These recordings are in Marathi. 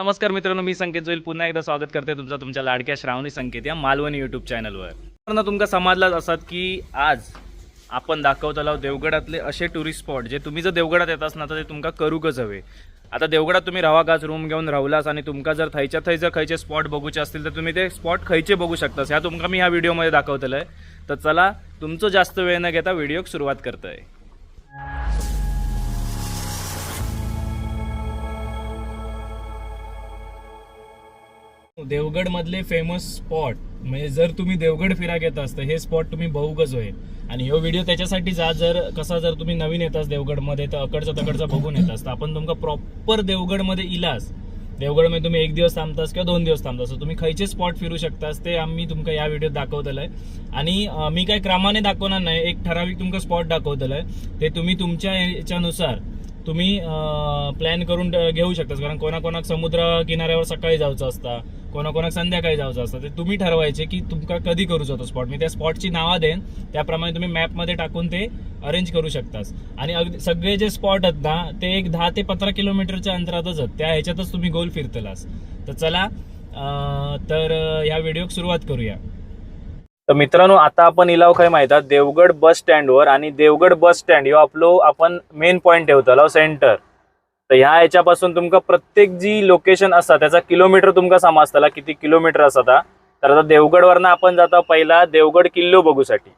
नमस्कार मित्रांनो मी संकेत जोईल. पुन्हा एकदा स्वागत करते तुमचा तुमच्या लाडक्या श्रावणी संकेत या मालवणी यूट्यूब चॅनलवर मित्रांनो तुमका समजलाच असत की आज आपण दाखवतलो देवगडातले असे टुरिस्ट स्पॉट जे तुम्ही जर देवगडात येतास ना तर ते तुमका करूकच हवे. आता देवगडात तुम्ही रावाकाच रूम घेऊन रावलास आणि तुमका जर थंयच्या थंय जर खयचे स्पॉट बघूचे असतील तर तुम्ही ते स्पॉट खयचे बघू शकतास. ह्या तुमका मी ह्या व्हिडिओमध्ये दाखवतलं आहे तर चला तुमचं जास्त वेळ न घेता व्हिडिओक सुरुवात करतोय. देवगड मधले फेमस स्पॉट म्हणजे जर तुम्ही देवगड फिरा घेत असता हे स्पॉट तुम्ही बघूकच होईल. आणि ह्यो व्हिडिओ त्याच्यासाठी जा जर कसा जर तुम्ही नवीन येतास देवगडमध्ये तर अकडचा तकडचा बघून येत असता आपण तुमका प्रॉपर देवगडमध्ये इलास. देवगडमध्ये तुम्ही एक दिवस थांबतास किंवा दोन दिवस थांबतास. तुम्ही खयचे स्पॉट फिरू शकतास ते आम्ही तुमका या व्हिडिओत दाखवतलंय. आणि मी काही क्रमाने दाखवणार नाही एक ठराविक तुमका स्पॉट दाखवतलंय. ते तुम्ही तुमच्या याच्यानुसार तुम्ही प्लॅन करून घेऊ शकतास. कारण कोणाकोणाक समुद्र किनाऱ्यावर सकाळी जायचं असता कोणाकोणाक संध्याकाळी जायचं असतं ते तुम्ही ठरवायचे की तुमका कधी करू शकतो स्पॉट मी त्या स्पॉटची नावं देईन त्याप्रमाणे तुम्ही मॅपमध्ये टाकून ते अरेंज करू शकतास. आणि अगदी सगळे जे स्पॉट आहेत ना ते एक दहा ते पंधरा किलोमीटरच्या अंतरातच आहेत. त्या ह्याच्यातच तुम्ही गोल फिरतलास. तर चला तर ह्या या सुरुवात करूया. तर मित्रांनो आता आपण इलाव काय माहिती देवगड बस स्टँडवर आणि देवगड बस स्टँड ह्यो आपलो आपण मेन पॉईंट ठेवतलो सेंटर तर ह्या ह्याच्यापासून तुमका प्रत्येक जी लोकेशन असता त्याचा किलोमीटर तुमका समजतला किती किलोमीटर असता तर आता देवगडवरनं आपण जाता पहिला देवगड किल्लो बघूसाठी.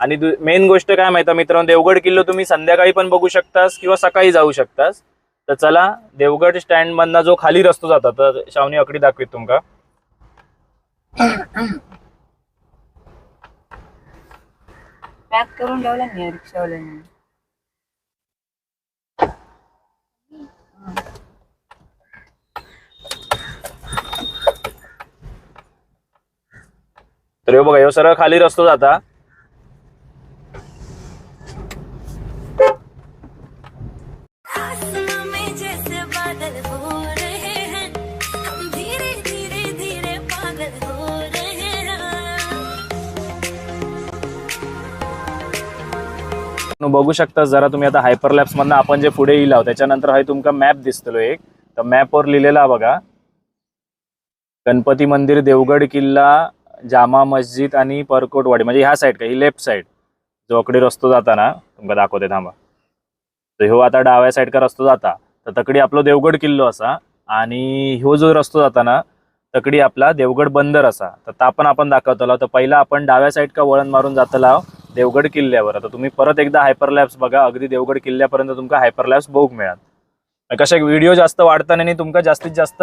आणि मेन गोष्ट काय माहिती मित्रांनो देवगड किल्लो तुम्ही संध्याकाळी पण बघू शकतास किंवा सकाळी जाऊ शकतास. तर चला देवगड स्टँड मधनं जो खाली रस्तो जाता तर शावनी अकडी दाखवीत तुमका. पॅक करून ठेवला रिक्षावाल्याने. तर बघा ह्यो सरळ खाली रस्तो जाता. बघू शकता जरा तुम्ही आता हायपर मधनं आपण जे पुढे येईल आहोत त्याच्यानंतर हा तुमका मॅप दिसतलो एक. तर मॅपवर लिहिलेला बघा. गणपती मंदिर देवगड किल्ला जामा मस्जिद आणि परकोटवाडी म्हणजे ह्या साईड का ही लेफ्ट साईड जो अकडे रस्तो जाता ना तुमका दाखवते थांबा. तर ह्यो आता डाव्या साईड का रस्तो जाता. तर तकडी आपलो देवगड किल्लो असा आणि ह्यो जो रस्तो जाता ना तकडी आपला देवगड बंदर असा. तर ता पण आपण दाखवतलो तर पहिला आपण डाव्या साईड का वळण मारून जातला देवगड किल्ल्यावर. आता तुम्ही परत एकदा हायपरलॅब्स बघा अगदी देवगड किल्ल्यापर्यंत तुमका हायपरलॅब्स बघूक मिळात कशा व्हिडिओ जास्त वाढताना आणि तुमका जास्तीत जास्त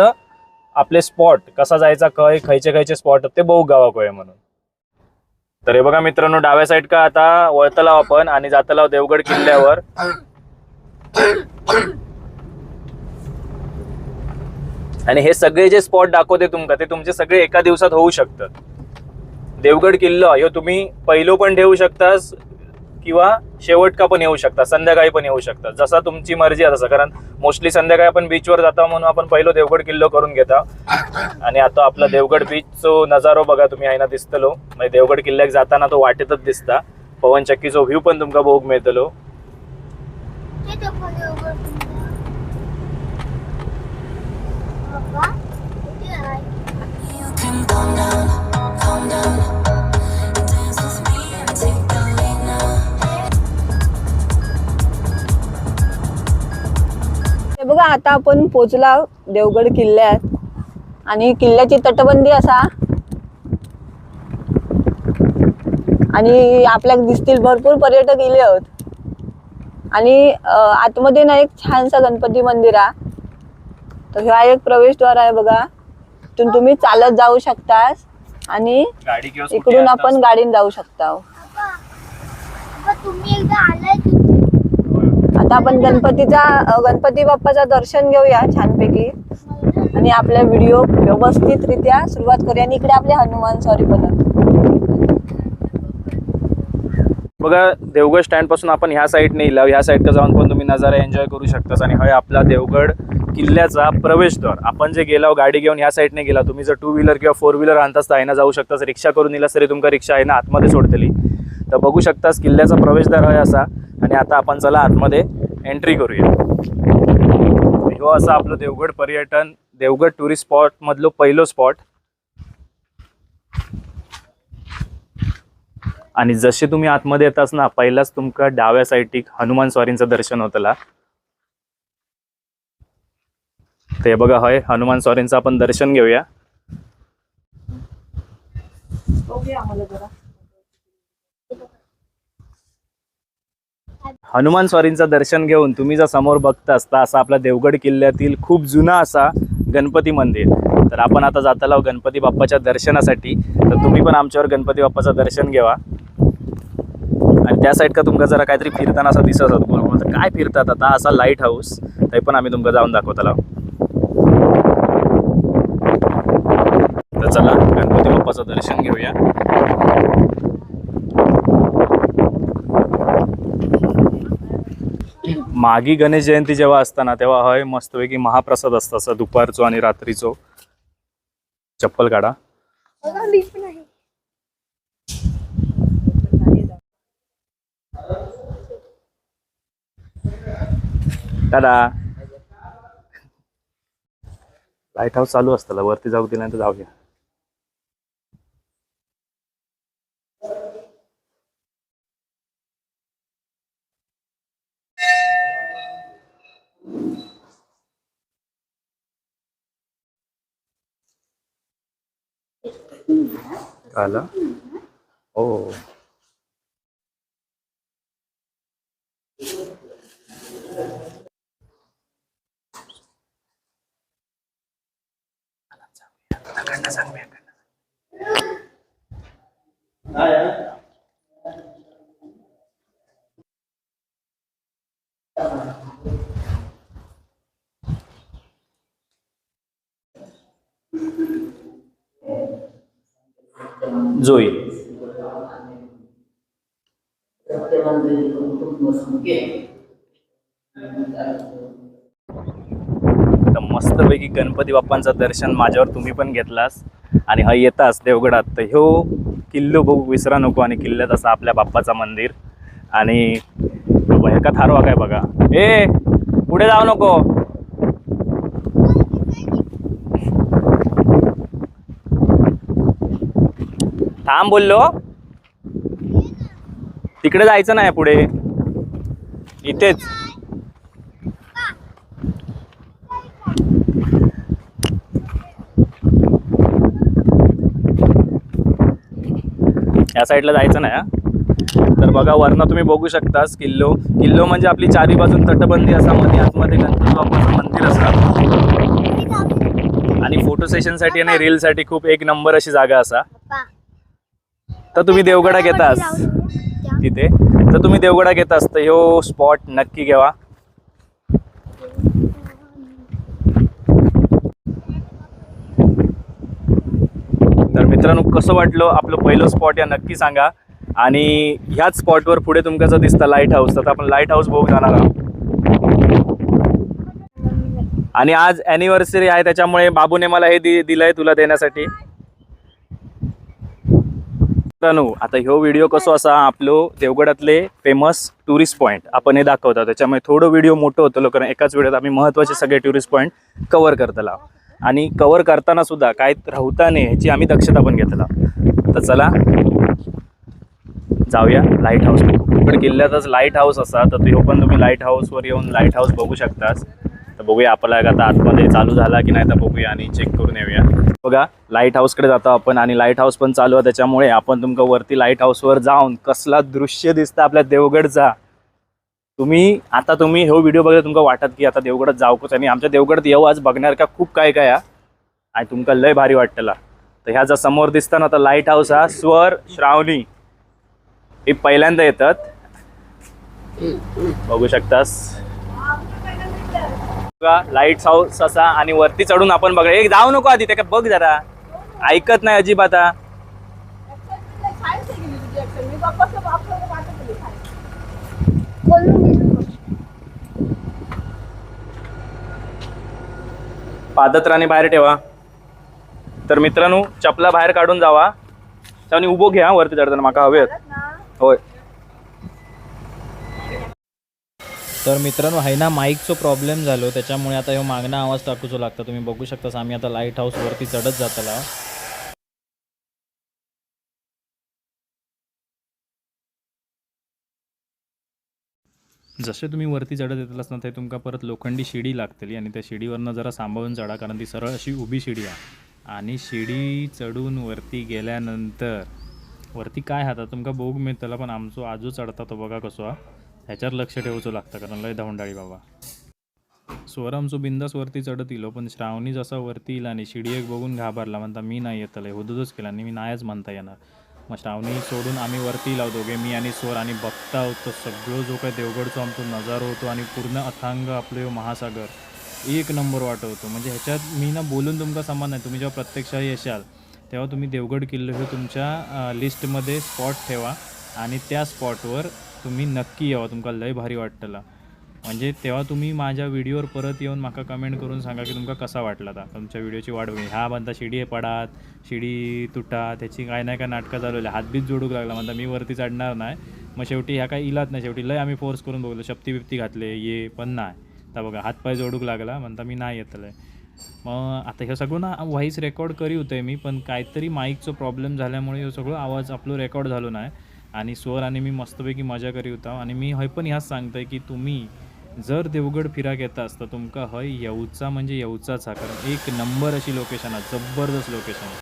आपले स्पॉट कसा जायचा खय खयचे खयचे स्पॉट ते बहु गावाकोय म्हणून. तर हे बघा मित्रांनो डाव्या साईड का आता वळतला आपण आणि जातला देवगड किल्ल्यावर. आणि हे सगळे जे स्पॉट दाखवते तुमका ते तुमचे सगळे एका दिवसात होऊ शकतात. देवगड किल्लो ह्यो तुम्ही पहिलो पण ठेवू शकतास किंवा शेवट का पण येऊ शकता संध्याकाळी पण येऊ शकता जसा तुमची मर्जी आहे तसं. कारण मोस्टली संध्याकाळी आपण बीचवर जाता म्हणून आपण पहिलो देवगड किल्लो करून घेता. आणि आता आपला देवगड बीचचो नजारो बघा तुम्ही आहे ना दिसतलो. म्हणजे देवगड किल्ल्याक जाताना तो वाटेतच दिसता. पवन चक्कीचो व्ह्यू पण तुमका बघूक मिळतलो. बघा आता आपण पोचला देवगड किल्ल्यात. आणि किल्ल्याची तटबंदी असा. आणि आपल्याला दिसतील भरपूर पर्यटक इले आहोत. आणि आतमध्ये ना एक छानसा गणपती मंदिर आहे तर हा एक प्रवेशद्वार आहे बघा. तुम्ही चालत जाऊ शकतास. आणि इकडून आपण गाडीने जाऊ शकता. आता आपण गणपतीचा गणपती बाप्पाचा दर्शन घेऊया छानपैकी. आणि आपला व्हिडिओ व्यवस्थितरित्या सुरुवात करूया. आणि इकडे आपले हनुमान सॉरी आहेत. बघा देवगड स्टँडपासून आपण ह्या साईडने येईल ह्या साईडला जाऊन पण तुम्ही नजारा एन्जॉय करू शकतास. आणि हा आपला देवगड किल्ल्याचा प्रवेशद्वार. आपण जे गेला गाडी घेऊन ह्या साईडने गेला तुम्ही जर टू व्हीलर किंवा फोर व्हीलर आणताच तर ना जाऊ शकतास. रिक्षा करून नेलास तरी तुमका रिक्षा आहे ना आतमध्ये सोडतली. तर बघू शकतास किल्ल्याचा प्रवेशद्वार आहे असा. आणि आता आपण चला आतमध्ये एंट्री करूया. हो असं आपलं देवगड पर्यटन देवगड टुरिस्ट स्पॉटमधलो पहिलो स्पॉट आणि जसे तुम्ही आतमध्ये येताच ना पहिलाच तुमका डाव्या साईडीक हनुमान स्वारींचं दर्शन होतला. ते बघा होय हनुमान स्वारींचं आपण दर्शन घेऊया. हनुमान स्वारींचं दर्शन घेऊन तुम्ही जर समोर बघता असता असा आपला देवगड किल्ल्यातील खूप जुना असा गणपती मंदिर. तर आपण आता जाताला गणपती बाप्पाच्या दर्शनासाठी. तर तुम्ही पण आमच्यावर गणपती बाप्पाचं दर्शन घ्यावा आणि त्या साईड का तुमका जरा काहीतरी फिरताना असं दिसत होतं बोल काय फिरतात आता? असा लाइट हाऊस ते पण आम्ही तुमका जाऊन दाखवताला तर चला गणपती बाप्पाचं दर्शन घेऊया. मागी गणेश जयंती जेव्हा असताना तेव्हा हय मस्तपैकी महाप्रसाद असतो असं दुपारचो आणि रात्रीचो. चप्पल काढा. दादा लाइट हाऊस चालू असताला वरती जाऊ दिला तर जाऊया आला हो जोई. तर मस्तपैकी गणपती बाप्पांचं दर्शन माझ्यावर तुम्ही पण घेतलास. आणि हा येताच देवगडात. तर ह्यो किल्लो बघू विसरा नको. आणि किल्ल्यात असा आपल्या बाप्पाचा मंदिर. आणि एका थारवा काय बघा. ए पुढे जाऊ नको. थांब बोललो. तिकडे जायचं नाही पुढे. इथेच. या साईडला जायचं नाही तर बघा वरनं तुम्ही बघू शकतास किल्लो. किल्लो म्हणजे आपली चारी बाजून तटबंदी असा मध्ये आतमध्ये गणपती बाप्पाचं मंदिर असतात आणि फोटो सेशनसाठी आणि रीलसाठी खूप एक नंबर अशी जागा असा. तर तुम्ही देवगडा घेतास. तिथे. तर तुम्ही देवगडा घेतास. तर ह्यो स्पॉट नक्की घ्यावा तर मित्रांनो कसं वाटलं आपलं पहिलं स्पॉट या नक्की सांगा. आणि ह्याच स्पॉटवर पुढे तुमका जर दिसतं लाइट हाऊस तर आपण लाइट हाऊस बघू जाणार आहोत. आणि आज अॅनिव्हर्सरी आहे त्याच्यामुळे बाबूने मला हे दि दिलंय तुला देण्यासाठी. मित्रांनो आता ह्यो व्हिडिओ कसो असा आपलो देवगडातले फेमस टुरिस्ट पॉईंट आपण हे दाखवतो. त्याच्यामुळे थोडं व्हिडिओ मोठं होतलो कारण एकाच व्हिडिओत आम्ही महत्त्वाचे सगळे टुरिस्ट पॉईंट कव्हर करतला आणि कव्हर करताना सुद्धा काय राहता नाही ह्याची आम्ही दक्षता पण घेतला तर चला जाऊया लाइट हाऊस पण किल्ल्यातच लाइट हाऊस असा तर तो पण तुम्ही लाइट हाऊसवर येऊन लाइट हाऊस बघू शकतास. तर बघूया आपला आता आतमध्ये चालू झाला की नाही तर बघूया आणि चेक करून येऊया. बघा लाइट हाऊसकडे जातो आपण आणि लाइट हाऊस पण चालू आहे. त्याच्यामुळे आपण तुमका वरती लाइट हाऊसवर जाऊन कसला दृश्य दिसतं आपल्या देवगडचा. तुम्ही आता तुम्ही हे व्हिडिओ बघितला तुमका वाटत की आता देवगडात जाऊकच आणि आमच्या देवगडात येऊ आज बघणार का खूप काय काय आणि तुमका लय भारी वाटतला तर ह्या जर समोर दिसतं ना तर लाइट हाऊस हा स्वर श्रावणी. हे पहिल्यांदा येतात. बघू शकतास. बघा लाइट हाऊस असा आणि वरती चढून आपण बघा. एक जाऊ नको आधी ते काय बघ जरा. ऐकत नाही अजिबात. पादत्राणे बाहेर ठेवा. तर मित्रांनो चपला बाहेर काढून जावा. आणि उभो घ्या वरती चढताना माका हवे होय. तर मित्रांनो आहे ना माईकचं प्रॉब्लेम झालो. त्याच्यामुळे आता ह्यो मागणं आवाज टाकूचो लागता. तुम्ही बघू शकता आम्ही आता लाइट हाऊसवरती चढत जातला. जसे तुम्ही वरती चढत येतलास ना ते तुमका परत लोखंडी शिडी लागतली. आणि त्या शिडीवरनं जरा सांभाळून चढा कारण ती सरळ अशी उभी शिडी आहे. आणि शिडी चढून वरती गेल्यानंतर वरती काय हाता तुमका बोग मिळतला पण आमचो आजू चढता तो बघा कसो हा ह्याच्यावर लक्ष ठेवूचं लागतं कारण लय धावंडाळी बाबा. स्वर आमचो बिंदास वरती चढत इलो हो, पण श्रावणी जसा वरती येईल आणि शिडी एक बघून घाबरला म्हणता मी नाही येतलं हुदूदच केला आणि मी नाहीच म्हणता येणार. मग श्रावणी सोडून आम्ही वरती लावतो दोघे मी आणि स्वर आणि बघता होतो सगळं जो काय देवगडचा आमचा नजारो होतो आणि पूर्ण अथांग आपले महासागर एक नंबर वाटवतो म्हणजे ह्याच्यात मी ना बोलून तुमका समान नाही तुम्ही जेव्हा प्रत्यक्षही येशाल तेव्हा तुम्ही देवगड किल्ले हे तुमच्या लिस्टमध्ये स्पॉट ठेवा आणि त्या स्पॉटवर तुम्ही नक्की यावं तुमका लय भारी वाटतला. म्हणजे तेव्हा तुम्ही माझ्या व्हिडिओवर परत येऊन माका कमेंट करून सांगा की तुमका कसा वाटला आता. तुमच्या व्हिडिओची वाढ होईल ह्या म्हणता शिडी पडात शिडी तुटा त्याची काय नाही काय नाटकं चालवली हातबीत जोडूक लागला. म्हणता मी वरती चढणार नाही. मग शेवटी ह्या काही इलाच नाही. शेवटी लय आम्ही फोर्स करून बघलो. शप्ती बिप्ती घातले ये पण नाही. तर बघा हातपाय जोडूक लागला. म्हणता मी नाही येतलं मग आता हे सगळं ना व्हॉईस रेकॉर्ड करी होतंय मी. पण काहीतरी माईकचं प्रॉब्लेम झाल्यामुळे हे सगळं आवाज आपलं रेकॉर्ड झालो नाही. आणि स्वर आणि मी मस्तपैकी मजा करी होता. आणि मी हय पण ह्याच सांगतंय की तुम्ही जर देवगड फिराक येता असता तुमका हय येऊचा म्हणजे येऊचाच हा कारण एक नंबर अशी लोकेशन आहे जबरदस्त लोकेशन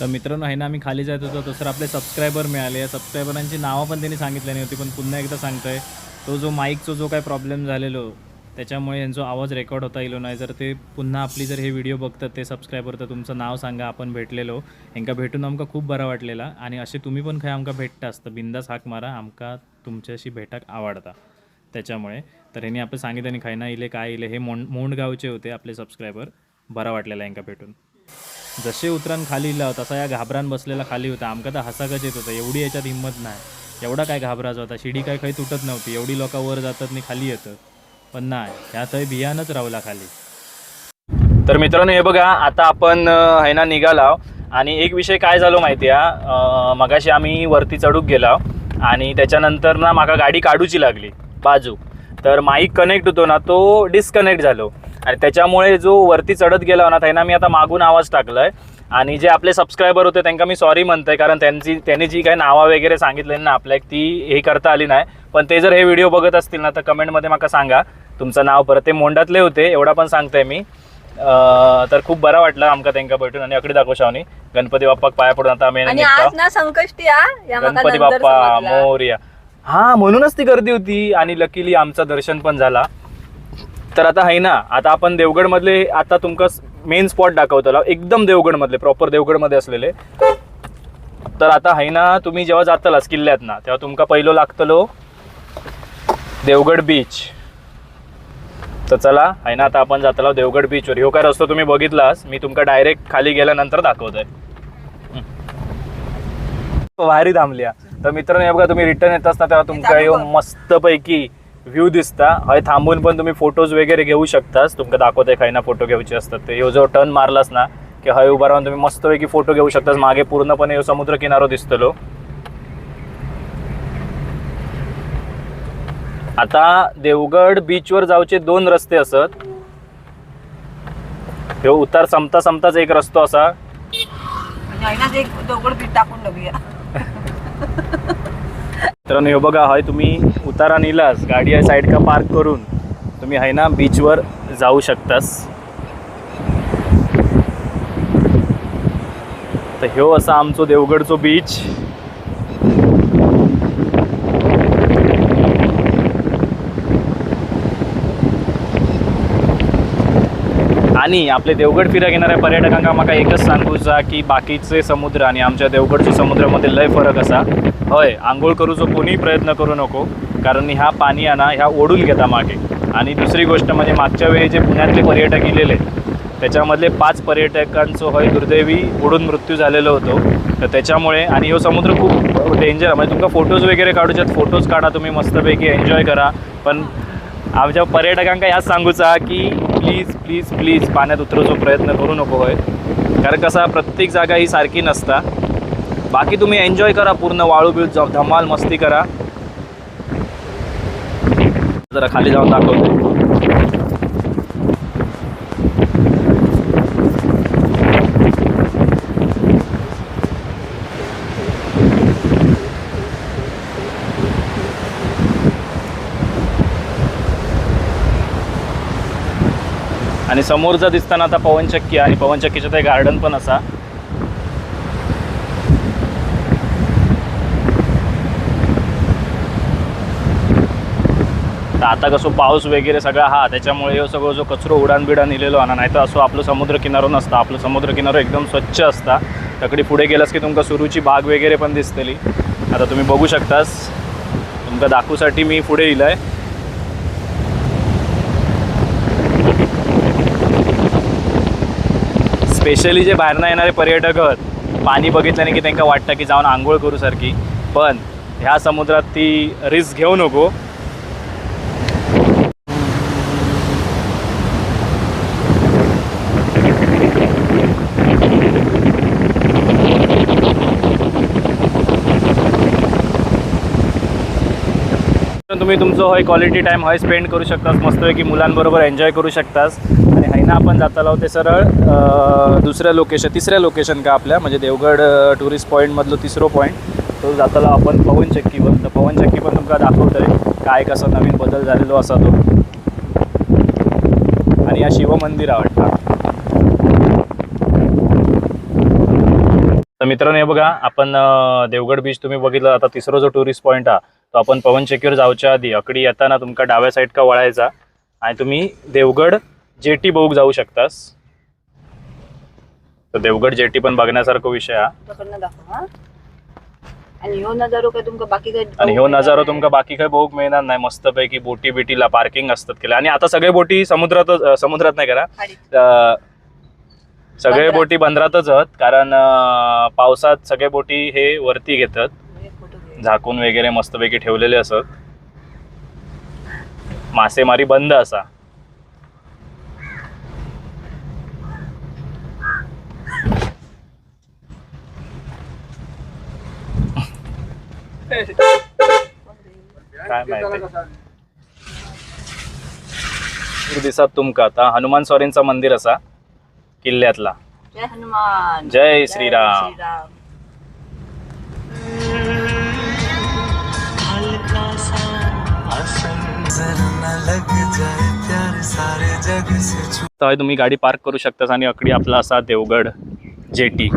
तर मित्रांनो आहे ना आम्ही खाली जात होतो तसं आपले सबस्क्रायबर मिळाले. या सबस्क्रायबरांची नावं पण त्यांनी सांगितली नाही होती पण पुन्हा एकदा सांगतोय तो जो माईकचा जो काय प्रॉब्लेम झालेलो त्याच्यामुळे यांचा आवाज रेकॉर्ड होता इलो नाही जर ते पुन्हा आपली जर हे व्हिडिओ बघतात ते सबस्क्रायबर तर तुमचं नाव सांगा आपण भेटलेलो. ह्यांका भेटून आमकां खूप बरा वाटलेला. आणि असे तुम्ही पण खंय आमकां भेटता असतं. बिंदास हाक मारा आमकां तुमच्याशी भेटाक आवडता. त्याच्यामुळे. तर ह्यांनी आपण सांगितलं आणि खायना इले काय इले हे मोंड मोंडगावचे होते आपले सबस्क्रायबर बरा वाटलेला यांका भेटून. जसे उतरान खाली इला तसा या घाबरान बसलेला खाली होता. आमका तर हसाकच येत होता. एवढी याच्यात हिंमत नाही. एवढा काय घाबराचा होता शिडी काय काही तुटत नव्हती. एवढी लोक वर जातात आणि खाली येतं पण नाही ह्यात बियानच रावला खाली तर मित्रांनो हे बघा आता आपण आहे ना निघाला आणि एक विषय काय झालो माहिती आहे मगाशी आम्ही वरती चढूक गेला आणि त्याच्यानंतर ना माका गाडी काढूची लागली बाजू. तर माईक कनेक्ट होतो ना तो डिस्कनेक्ट झालो. आणि त्याच्यामुळे जो वरती चढत गेला ना त्यांना मी आता मागून आवाज टाकलाय. आणि जे आपले सबस्क्रायबर होते त्यांना मी सॉरी म्हणतोय कारण त्यांची त्यांनी जी काही नावं वगैरे सांगितले ना आपल्याक ती हे करता आली नाही. पण ते जर हे व्हिडिओ बघत असतील ना तर कमेंटमध्ये माका सांगा. तुमचं नाव परत ते मोंडातले होते एवढा पण सांगतोय मी. तर खूप बरं वाटलं आमका त्यांना भेटून आणि अकडे दाखव शावनी. गणपती बाप्पाक पाया पडून आता आम्ही आणि निघतो. आज ना संकष्टी हा? या माका गणपती बाप्पा. मोर्या. हा म्हणूनच ती गर्दी होती आणि लकीली आमचं दर्शन पण झाला. तर आता आहे ना आता आपण देवगड मधले आता तुमका मेन स्पॉट दाखवतो एकदम देवगड मधले प्रॉपर देवगडमध्ये असलेले. तर आता आहे ना तुम्ही जेव्हा जातलास किल्ल्यात ना तेव्हा तुमका पहिलं लागतलो देवगड बीच तर चला आहे ना आता आपण जातलो देवगड बीचवर ह्यो काय रस्तो तुम्ही बघितलास मी तुमका डायरेक्ट खाली गेल्यानंतर दाखवतोय. भारी थांबल्या तर मित्रांनो हे बघा तुम्ही रिटर्न येत असता तेव्हा तुमका ह्यो मस्तपैकी व्ह्यू दिसता. हय थांबून पण तुम्ही फोटोज वगैरे घेऊ शकतास. तुमका दाखवते काही ना फोटो घ्यायचे असतात ते. ह्यो जो टर्न मारलास ना की हय उभा राहून तुम्ही मस्तपैकी फोटो घेऊ शकतास. मागे पूर्णपणे ह्यो समुद्र किनारो दिसतलो. आता देवगड बीचवर जाऊचे दोन रस्ते असत. ह्यो उतार संपता संपताच एक रस्तो असा. दगड बीट टाकून बघूया. मित्रांनो हे बघा हय तुम्ही उतारा नेलास गाडी आहे साईड का पार्क करून. तुम्ही आहे ना बीचवर जाऊ शकतास. तर ह्यो असा आमचो देवगडचो बीच आणि आपले देवगड फिरक येणाऱ्या पर्यटकांका म्हाका एकच सांगूचा की बाकीचे समुद्र आणि आमच्या देवगडच्या समुद्रामध्ये लय फरक असा. हय आंघोळ करूचो कोणीही प्रयत्न करू नको कारण ह्या पाणी आणा ह्या ओढून घेता मागे. आणि दुसरी गोष्ट म्हणजे मागच्या वेळी जे पुण्यातले पर्यटक गेलेले त्याच्यामधले पाच पर्यटकांचं होय दुर्दैवी बुडून मृत्यू झालेलो होतो. तर त्याच्यामुळे आणि हो समुद्र खूप डेंजर म्हणजे तुमका फोटोज वगैरे काढूच्यात फोटोज काढा तुम्ही मस्तपैकी एन्जॉय करा. पण आमच्या पर्यटकांका ह्याच सांगूचा की प्लीज प्लीज प्लीज पाण्यात उतरायचा प्रयत्न करू नको होय कारण कसा प्रत्येक जागा ही सारखी नसता. बाकी तुम्ही एन्जॉय करा पूर्ण वाळू बिळू जाऊ धमाल मस्ती करा. जरा खाली जाऊन दाखवतो. आणि समोरचा दिसताना आता पवनचक्की आणि पवनचक्कीचं ते गार्डन पण असा. आता कसं पाऊस वगैरे सगळा हा त्याच्यामुळे ह्यो सगळं जो कचरो उडान बिडान इलेलो आणा नाही तर असो आपलं समुद्रकिनारो नसतं नसता. आपलं समुद्रकिनारो एकदम स्वच्छ असता. तकडी पुढे गेलास की तुमका सुरूची बाग वगैरे पण दिसतली. आता तुम्ही बघू शकतास. तुमका दाखवूसाठी मी पुढे येईल स्पेशली जे बाहेरनं येणारे पर्यटक आहेत पाणी बघितल्याने की त्यांना वाटतं की जाऊन आंघोळ करू सारखी. पण ह्या समुद्रात ती रिस्क घेऊ नको. तुम्ही तुमचं होय क्वालिटी टाईम हय स्पेंड करू शकतास मस्तपैकी मुलांबरोबर एन्जॉय करू शकतास. आणि हैना आपण जाताला ते सरळ दुसऱ्या लोकेशन तिसऱ्या लोकेशन का आपल्या म्हणजे देवगड टुरिस्ट पॉईंटमधलो तिसरो पॉईंट तो जाताला आपण पवनचक्कीवर तर पवनचक्की पण तुमका दाखवतोय काय कसं नवीन बदल झालेलो असा तो. आणि या शिवमंदिर आवडतं. तर मित्रांनो हे बघा आपण देवगड बीच तुम्ही बघितलं आता तिसरा जो टुरिस्ट पॉईंट हा तो आपण पवनचक्कीवर जाऊच्या आधी अकडी येताना तुमका डाव्या साईड का वळायचा आणि तुम्ही देवगड जेटी बघूक जाऊ शकतास. तर देवगड जेटी पण बघण्यासारखा विषय हा. हा. आणि ह्यो नजारो काय तुमका बाकी काय आणि ह्यो नजारो तुमका बाकी काही बघूक मिळणार नाही. मस्तपैकी बोटी बिटीला पार्किंग असतात केलं आणि आता सगळे बोटी समुद्रातच समुद्रात नाही करा. सगळे. बोटी बंदरातच आहेत. कारण पावसात सगळे बोटी हे वरती घेतात. झाकून वगैरे मस्तपैकी ठेवलेले असत. मासेमारी बंद असा. काय माहिती? दिसत तुमका आता. हनुमान स्वारींचा मंदिर असा किल्ल्यातला. जय हनुमान. जय श्रीराम. तर तुम्ही गाडी पार्क करू शकतास आणि अकडी आपला असा देवगड जेटी.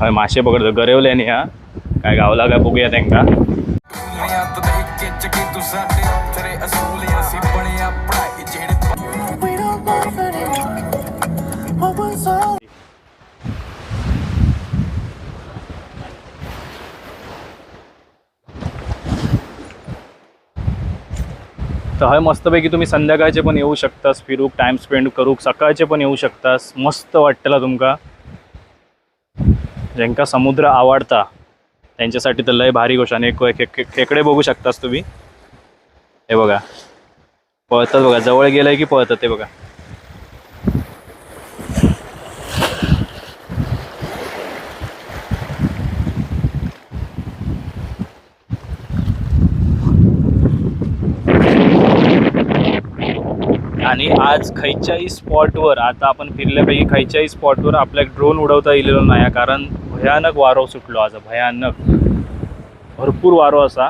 हय मासे पकडतो. गरवल्याने हा. काय गावला काय बघूया त्यांका. तर हय मस्तपैकी तुम्ही संध्याकाळचे पण येऊ शकतास फिरूक टाईम स्पेंड करूक सकाळचे पण येऊ शकतास. मस्त वाटतला तुमका. ज्यांका समुद्र आवडता त्यांच्यासाठी तर लय भारी गोष्ट. आणि एक खे- खेकडे बघू शकतास तुम्ही. हे बघा. पळतात बघा. जवळ गेलंय की पळतात ते बघा. आणि आज खयच्याही स्पॉटवर आता आपण फिरल्यापैकी खयच्याही स्पॉटवर आपल्या ड्रोन उडवता येलेलो नाही कारण भयानक वारो सुटलो आज भयानक. भरपूर वारो असा.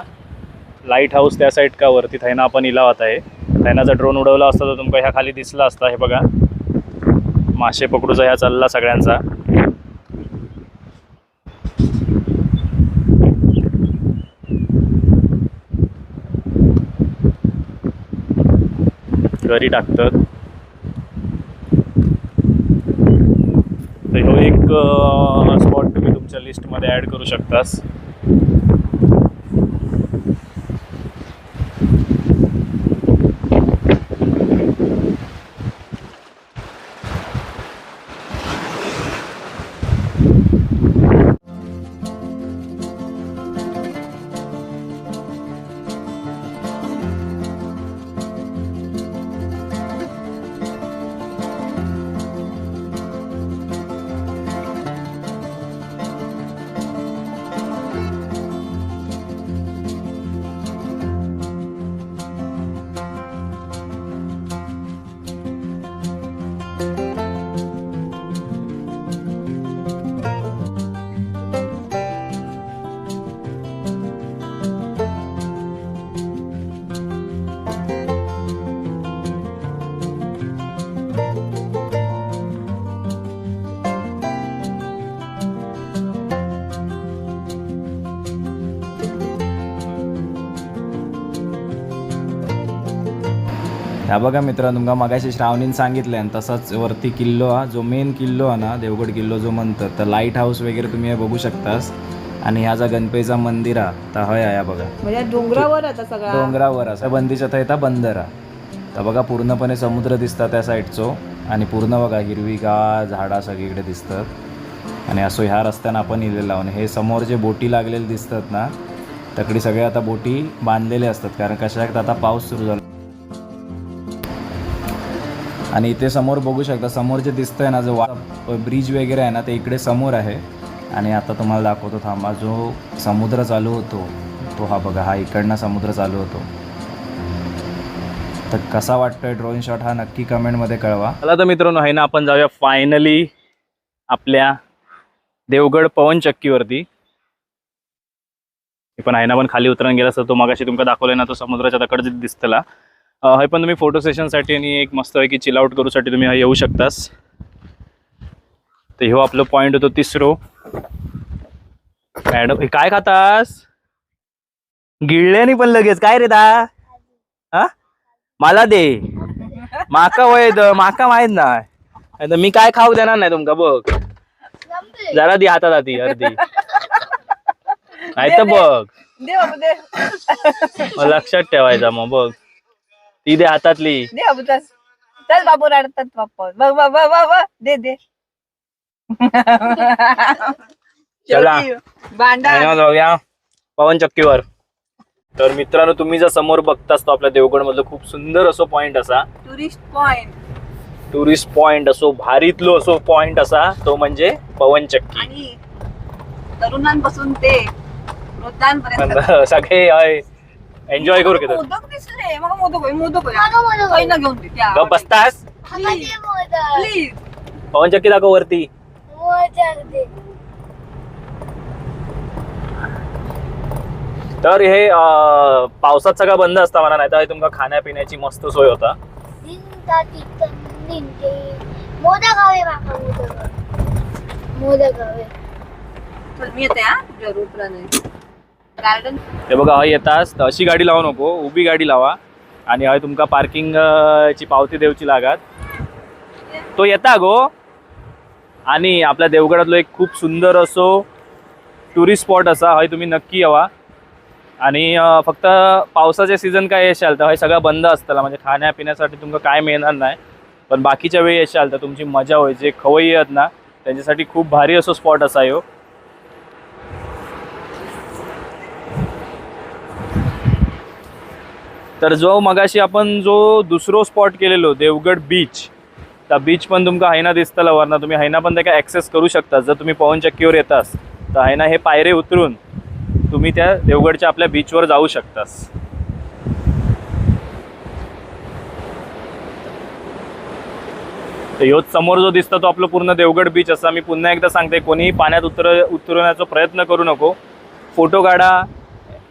लाइट हाऊस त्या साईड का वरती थैना आपण इला होता आहे. थैनाचा ड्रोन उडवला असता तर तुमका ह्या खाली दिसला असता हे बघा. मासे पकडूचा ह्या चालला सगळ्यांचा. घरी टाकतात. तर ह्यो एक स्पॉट तुम्ही तुमच्या लिस्टमध्ये ॲड करू शकतास. ह्या बघा मित्रांनो तुमका मगाशी श्रावणीन सांगितलं आणि तसाच वरती किल्लो हा जो मेन किल्लो हा ना देवगड किल्लो जो म्हणतात तर लाइट हाऊस वगैरे तुम्ही हे बघू शकतास. आणि ह्या जा गणपतीचा मंदिर हा तर हय हा बघा. म्हणजे डोंगरावर आता सगळा डोंगरावर असं बंदीच्या थंय येता बंदरा तर बघा पूर्णपणे समुद्र दिसता त्या साईडचो आणि पूर्ण बघा हिरवीगार झाडा सगळीकडे दिसतात. आणि असो ह्या रस्त्यानं आपण इलेलो आणि हे समोर जे बोटी लागलेले दिसतात ना तकडी सगळे आता बोटी बांधलेले असतात. कारण कशात आता पाऊस सुरू झाला. आणि इथे समोर बघू शकता समोर जे दिसतंय ना जो वा ब्रिज वगैरे आहे ना ते इकडे समोर आहे. आणि आता तुम्हाला दाखवतो थांबा. जो समुद्र चालू होतो तो हा बघा हा इकडनं समुद्र चालू होतो. तर कसा वाटतोय ड्रोन शॉट हा नक्की कमेंटमध्ये कळवा. चला तर मित्रांनो आहे ना आपण जाऊया फायनली आपल्या देवगड पवन चक्कीवरती. पण आहे ना पण खाली उतरून गेला असं तो मागाशी तुमका दाखवलं ना तो समुद्राच्या तकडे दिसतला. हे पण तुम्ही फोटो सेशनसाठी आणि एक मस्त आहे की चिल आउट करूसाठी तुम्ही येऊ शकतास. तर ह्यो आपलं पॉईंट होतो तिसरो. मॅडम हे काय खातास? गिळल्यानी पण लगेच. काय रे दा? हा? मला दे. माका वय माका माहीत नाही मी काय खाऊ देणार नाही तुमका बघ. जरा दी हातात आधी अर्धी. नाही तर बघ लक्षात ठेवायचा मग बघ. ती दे हातातली. दे बाबू चल. चल बाबू रडतात बाप्पा बघ बघ बघ बघ बघ दे दे. चला. शेवटी पवन चक्कीवर. तर मित्रांनो तुम्ही जर समोर बघताच तो आपल्या देवगड मधलं खूप सुंदर असो पॉइंट असा. टुरिस्ट पॉइंट टुरिस्ट पॉइंट असो भारीतलो असो पॉइंट असा तो म्हणजे पवन चक्की. आणि तरुणांपासून ते वृद्धांपर्यंत. सगळे एन्जॉय करू घेतात मोदक दिसले मग मोदक होय, मोदक होय. मागं मोदक होय. पहिला घेऊन दे त्या गप बसतास हाताचे मोदक. प्लीज पवन चक्की दाखव वरती. तर हे अं, पावसात सगळं बंद असतं म्हणा नाही तर तुमका खाण्यापिण्याची मस्त सोय होता. मोदक हवे मोदक. मोदक हवे. चल मी येते हा. तुझ्या रूपला गार्डन हे बघा हय येतास तर अशी गाडी लावू नको उभी गाडी लावा. आणि हय तुमका पार्किंग ची पावती देवची लागत. तो येता गो. आणि आपल्या देवगडातलो एक खूप सुंदर असो टुरिस्ट स्पॉट असा हय तुम्ही नक्की यावा. आणि फक्त पावसाचे सीझन काय येशाल तर हय सगळं बंद असताना म्हणजे खाण्यापिण्यासाठी तुमका काय मिळणार नाही. पण बाकीच्या वेळी येशाल तर तुमची मजा होईल. जे खवय्ये येत ना त्यांच्यासाठी खूप भारी असो स्पॉट असा हो तर जो मगाशी आपण जो दुसरो स्पॉट केलेलो देवगड बीच त्या बीच पण तुमका हैना दिसतला वरना. तुम्ही हैना पण त्याका ॲक्सेस करू शकता. जर तुम्ही पवन चक्कीवर येतास तर हैना हे पायरे उतरून तुम्ही त्या देवगडच्या आपल्या बीचवर जाऊ शकतास. तर ह्योच समोर जो दिसतो तो आपलं पूर्ण देवगड बीच असा मी पुन्हा एकदा सांगते. कोणीही पाण्यात उतर उतरवण्याचा प्रयत्न करू नको. फोटो काढा.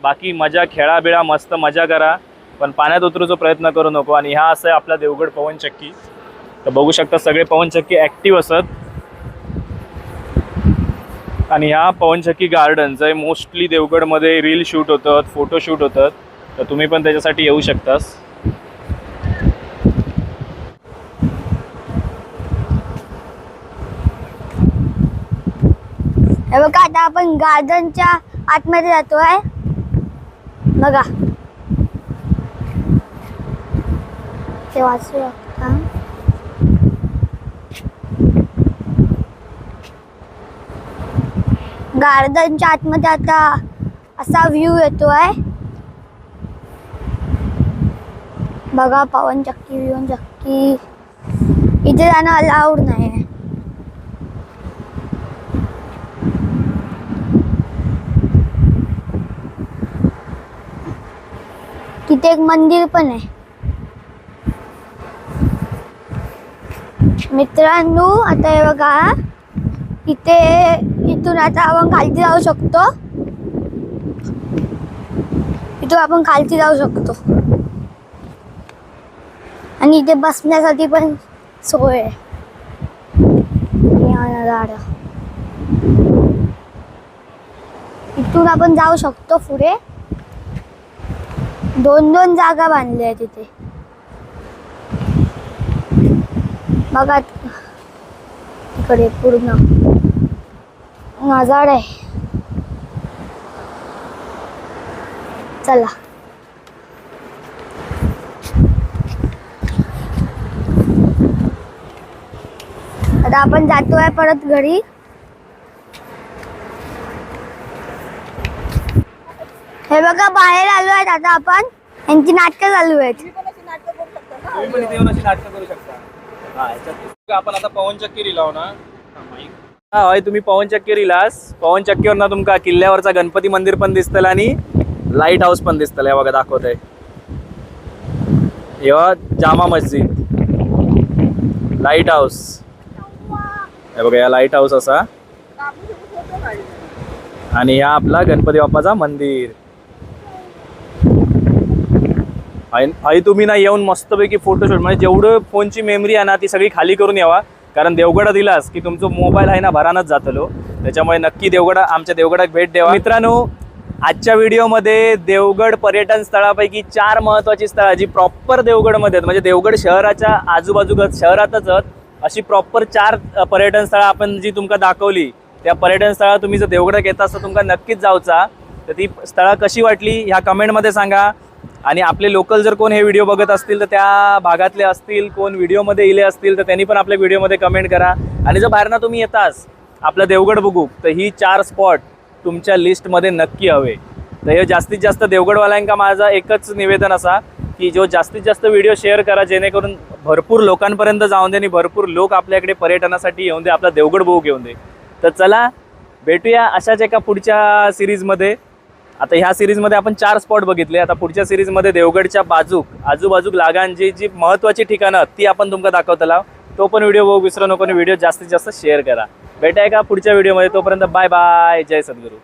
बाकी मजा खेळा बिळा मस्त मजा करा. पण पाण्यात उतरूचा प्रयत्न करू नको आणि ह्या असं आहे आपला देवगड पवनचक्की तर बघू शकता सगळे पवनचक्की ॲक्टिव्ह असत. आणि ह्या पवनचक्की गार्डन जे मोस्टली देवगडमध्ये रील शूट होतात फोटो शूट होतात. तर तुम्ही पण त्याच्यासाठी येऊ शकतास. हे बघा आता आपण गार्डनच्या आतमध्ये जातो आहे बघा. ते वाचू शकता गार्डनच्या आतमध्ये आता असा व्ह्यू येतोय. बघा पवन चक्की बिवन चक्की. इथे जाणं अलाउड नाही तिथे एक मंदिर पण आहे. मित्रांनो आता हे बघा. इथे इथून आता आपण खालती जाऊ शकतो. इथून आपण खालती जाऊ शकतो. आणि इथे बसण्यासाठी पण सोय आहे. इथून आपण जाऊ शकतो पुढे. दोन दोन जागा बांधल्या आहेत तिथे बघा तिकडे पूर्ण नजारा आहे. चला. आता आपण जातोय परत घरी. हे बघा बाहेर आलो आहेत आता आपण. यांची नाटकं चालू आहेत. हा याच्यात आपण आता पवन चक्की रिलाव हो ना. हा हय तुम्ही पवन चक्की रिलास पवन चक्कीवर ना तुमका किल्ल्यावरचा गणपती मंदिर पण दिसतलं आणि लाइट हाऊस पण दिसतलं. हे बघा दाखवतंय. ह्यो जामा मस्जिद. लाइट हाऊस हे बघा या लाइट हाऊस असा. आणि या आपला गणपती बाप्पाचा मंदिर. आई तुम्ही ना येऊन मस्तपैकी फोटोशूट म्हणजे जेवढं फोनची मेमरी आहे ना ती सगळी खाली करून यावा. कारण देवगडा दिलास की तुमचं मोबाईल आहे ना भरानच जातलो. त्याच्यामुळे नक्की देवगडा आमच्या देवगडात भेट द्यावा. मित्रांनो आजच्या व्हिडिओमध्ये देवगड पर्यटन स्थळापैकी चार महत्वाची स्थळं जी प्रॉपर देवगडमध्ये आहेत. म्हणजे देवगड शहराच्या आजूबाजूगत शहरातच आहेत, अशी प्रॉपर चार पर्यटन स्थळं आपण जी तुमका दाखवली त्या पर्यटन स्थळा तुम्ही जर देवगडात येत असता तुमका नक्कीच जाऊचा. तर ती स्थळं कशी वाटली ह्या कमेंटमध्ये सांगा. आणि आपले लोकल जर कोण हे व्हिडिओ बघत असतील तर त्या भागातले असतील कोण व्हिडिओमध्ये इले असतील तर त्यांनी पण आपल्या व्हिडिओमध्ये कमेंट करा. आणि जर बाहेरनं तुम्ही येतास आपलं देवगड बघू तर ही चार स्पॉट तुमच्या लिस्टमध्ये नक्की हवे. तर हे जास्तीत जास्त देवगडवाल्यांका माझं एकच निवेदन असा की जो जास्तीत जास्त व्हिडिओ शेअर करा जेणेकरून भरपूर लोकांपर्यंत जाऊन दे आणि भरपूर लोक आपल्याकडे पर्यटनासाठी येऊन दे आपला देवगड बघू घेऊन दे. तर चला भेटूया अशाच एका पुढच्या सिरीजमध्ये आता ह्या सिरीजमध्ये आपण चार स्पॉट बघितले. आता पुढच्या सिरीजमध्ये देवगडच्या बाजूक आजूबाजूक लागांची जी महत्त्वाची ठिकाणं ती आपण तुमका दाखवतला. तो पण व्हिडिओ बघू विसरू नको व्हिडिओ जास्तीत जास्त शेअर करा. भेटाय का पुढच्या व्हिडिओमध्ये? तोपर्यंत बाय बाय. जय सद्गुरू.